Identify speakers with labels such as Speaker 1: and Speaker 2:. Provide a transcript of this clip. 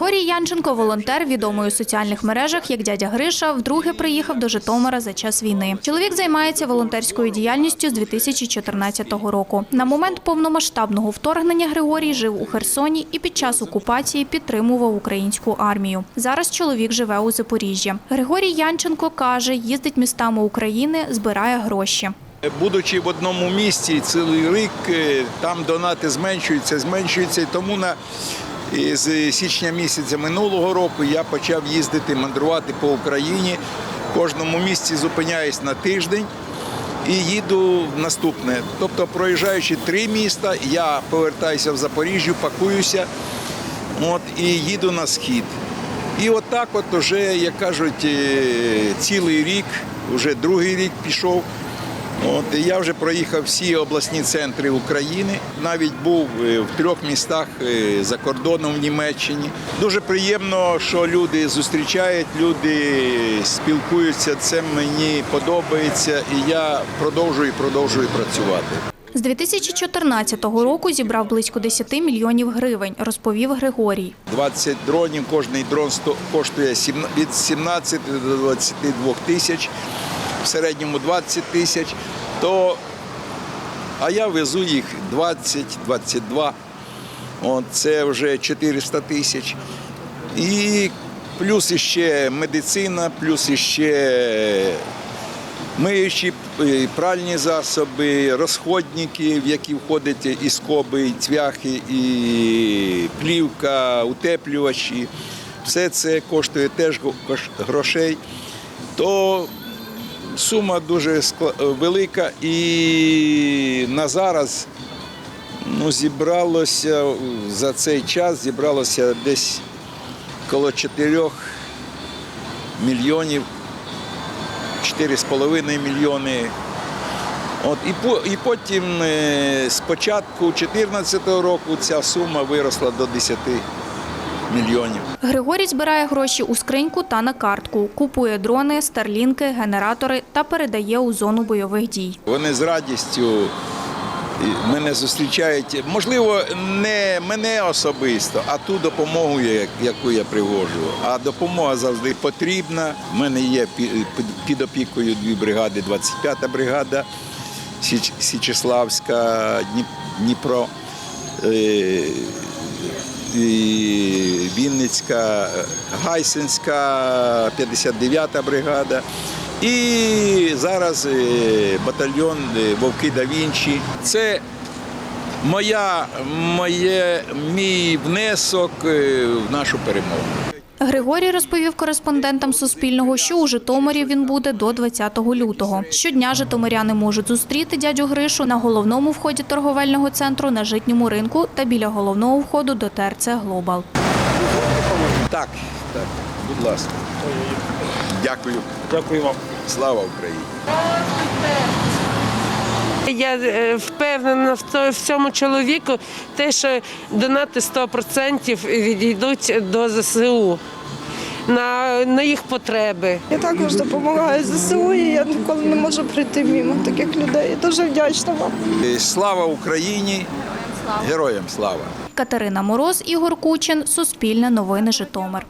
Speaker 1: Григорій Янченко, волонтер, відомий у соціальних мережах як дядя Гриша, вдруге приїхав до Житомира за час війни. Чоловік займається волонтерською діяльністю з 2014 року. На момент повномасштабного вторгнення Григорій жив у Херсоні і під час окупації підтримував українську армію. Зараз чоловік живе у Запоріжжі. Григорій Янченко каже, їздить містами України, збирає гроші.
Speaker 2: Будучи в одному місці цілий рік, е, там донати зменшуються, зменшуються. Тому на і з січня місяця минулого року я почав їздити, мандрувати по Україні. В кожному місці зупиняюсь на тиждень і їду в наступне. Тобто, проїжджаючи три міста, я повертаюся в Запоріжжя, пакуюся от, і їду на схід. І отак, от уже, як кажуть, е, цілий рік, вже другий рік пішов. От, я вже проїхав всі обласні центри України. Навіть був е, в трьох містах е, за кордоном в Німеччині. Дуже приємно, що люди зустрічають, люди спілкуються. Це мені подобається, і я продовжую продовжую працювати.
Speaker 1: З 2014 року зібрав близько 10 мільйонів гривень, розповів Григорій.
Speaker 2: 20 дронів, кожний дрон коштує від 17 до 22 тисяч, в середньому 20 тисяч, то, а я везу їх 20-22, От, це вже 400 тисяч. І плюс іще медицина, плюс іще миючі е, пральні засоби, розходники, в які входять і скоби, і цвяхи, і плівка, утеплювачі. Все це коштує теж грошей. То сума дуже скла- велика і на зараз ну, зібралося за цей час зібралося десь коло 4 мільйонів 4,5 мільйони. От, і, по, і потім е, з початку 2014 року ця сума виросла до 10 мільйонів.
Speaker 1: Григорій збирає гроші у скриньку та на картку, купує дрони, старлінки, генератори та передає у зону бойових дій.
Speaker 2: Вони з радістю мене зустрічають. Можливо, не мене особисто, а ту допомогу, яку я привожу. А допомога завжди потрібна. У мене є під- опікою дві бригади, 25-та бригада Січ- Січеславська, Дніпро. Вінницька, Гайсинська, 59-та бригада. І зараз е, батальйон е, Вовки да Вінчі. Це моя, моє, мій внесок е, в нашу перемогу.
Speaker 1: Григорій розповів кореспондентам Суспільного, що у Житомирі він буде до 20 лютого. Щодня житомиряни можуть зустріти дядю Гришу на головному вході торговельного центру на житньому ринку та біля головного входу до ТРЦ Глобал.
Speaker 2: Так, так, будь ласка. Дякую.
Speaker 3: Дякую вам.
Speaker 2: Слава Україні!
Speaker 4: Я е, впевнена в цьому чоловіку, те, що донати 100% відійдуть до ЗСУ на, на їх потреби.
Speaker 5: Я також допомагаю ЗСУ, і я ніколи не можу прийти мимо таких людей. Дуже вдячна вам.
Speaker 2: Слава Україні! Героям слава!
Speaker 1: Катерина Мороз, Ігор Кучин, Суспільне новини Житомир.